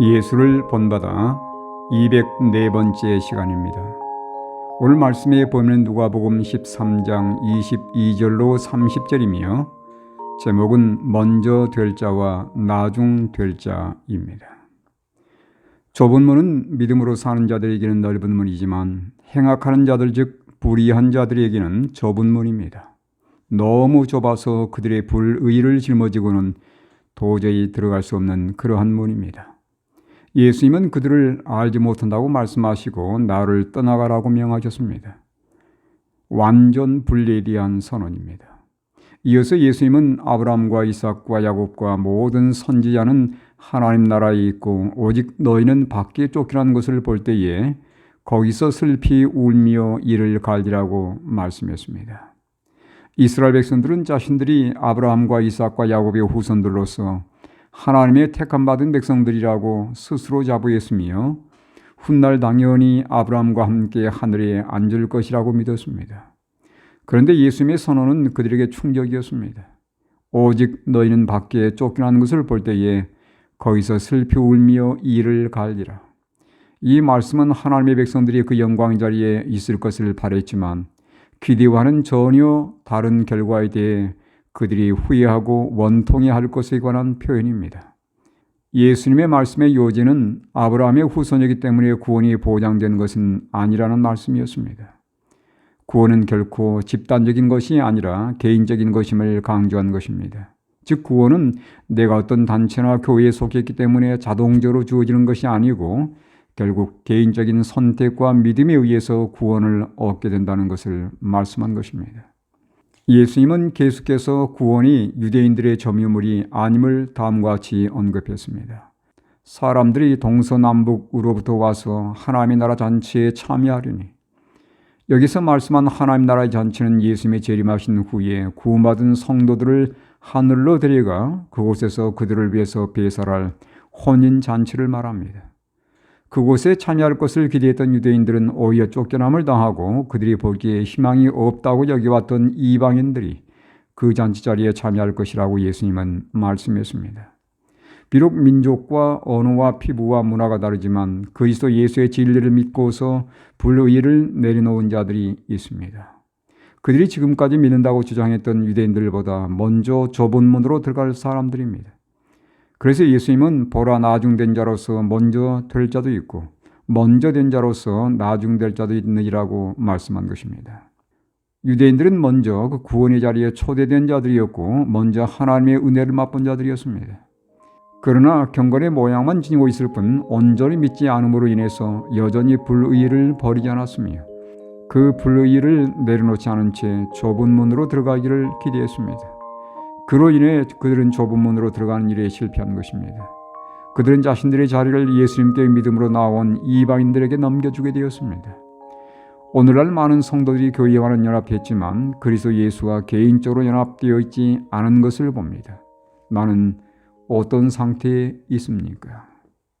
예수를 본받아 204번째 시간입니다. 오늘 말씀에 보면 누가복음 13장 22절로 30절이며 제목은 먼저 될 자와 나중 될 자입니다. 좁은 문은 믿음으로 사는 자들에게는 넓은 문이지만 행악하는 자들 즉 불의한 자들에게는 좁은 문입니다. 너무 좁아서 그들의 불의를 짊어지고는 도저히 들어갈 수 없는 그러한 문입니다. 예수님은 그들을 알지 못한다고 말씀하시고 나를 떠나가라고 명하셨습니다. 완전 분리에 선언입니다. 이어서 예수님은 아브라함과 이삭과 야곱과 모든 선지자는 하나님 나라에 있고 오직 너희는 밖에 쫓기라는 것을 볼 때에 거기서 슬피 울며 이를 갈리라고 말씀했습니다. 이스라엘 백성들은 자신들이 아브라함과 이삭과 야곱의 후손들로서 하나님의 택함 받은 백성들이라고 스스로 자부했으며 훗날 당연히 아브라함과 함께 하늘에 앉을 것이라고 믿었습니다. 그런데 예수님의 선언은 그들에게 충격이었습니다. 오직 너희는 밖에 쫓겨나는 것을 볼 때에 거기서 슬피 울며 이를 갈리라. 이 말씀은 하나님의 백성들이 그 영광 자리에 있을 것을 바랬지만 기대와는 전혀 다른 결과에 대해 그들이 후회하고 원통해할 것에 관한 표현입니다. 예수님의 말씀의 요지는 아브라함의 후손이기 때문에 구원이 보장된 것은 아니라는 말씀이었습니다. 구원은 결코 집단적인 것이 아니라 개인적인 것임을 강조한 것입니다. 즉 구원은 내가 어떤 단체나 교회에 속했기 때문에 자동적으로 주어지는 것이 아니고 결국 개인적인 선택과 믿음에 의해서 구원을 얻게 된다는 것을 말씀한 것입니다. 예수님은 계속해서 구원이 유대인들의 점유물이 아님을 다음과 같이 언급했습니다. 사람들이 동서남북으로부터 와서 하나님의 나라 잔치에 참여하려니 여기서 말씀한 하나님 나라의 잔치는 예수님의 재림하신 후에 구원받은 성도들을 하늘로 데려가 그곳에서 그들을 위해서 배설할 혼인 잔치를 말합니다. 그곳에 참여할 것을 기대했던 유대인들은 오히려 쫓겨남을 당하고 그들이 보기에 희망이 없다고 여겨왔던 이방인들이 그 잔치 자리에 참여할 것이라고 예수님은 말씀했습니다. 비록 민족과 언어와 피부와 문화가 다르지만 그리스도 예수의 진리를 믿고서 불의를 내려놓은 자들이 있습니다. 그들이 지금까지 믿는다고 주장했던 유대인들보다 먼저 좁은 문으로 들어갈 사람들입니다. 그래서 예수님은 보라 나중된 자로서 먼저 될 자도 있고 먼저 된 자로서 나중될 자도 있느니라고 말씀한 것입니다. 유대인들은 먼저 그 구원의 자리에 초대된 자들이었고 먼저 하나님의 은혜를 맛본 자들이었습니다. 그러나 경건의 모양만 지니고 있을 뿐 온전히 믿지 않음으로 인해서 여전히 불의를 버리지 않았으며 그 불의를 내려놓지 않은 채 좁은 문으로 들어가기를 기대했습니다. 그로 인해 그들은 좁은 문으로 들어가는 일에 실패한 것입니다. 그들은 자신들의 자리를 예수님께 믿음으로 나온 이방인들에게 넘겨주게 되었습니다. 오늘날 많은 성도들이 교회와는 연합했지만 그리스도 예수와 개인적으로 연합되어 있지 않은 것을 봅니다. 나는 어떤 상태에 있습니까?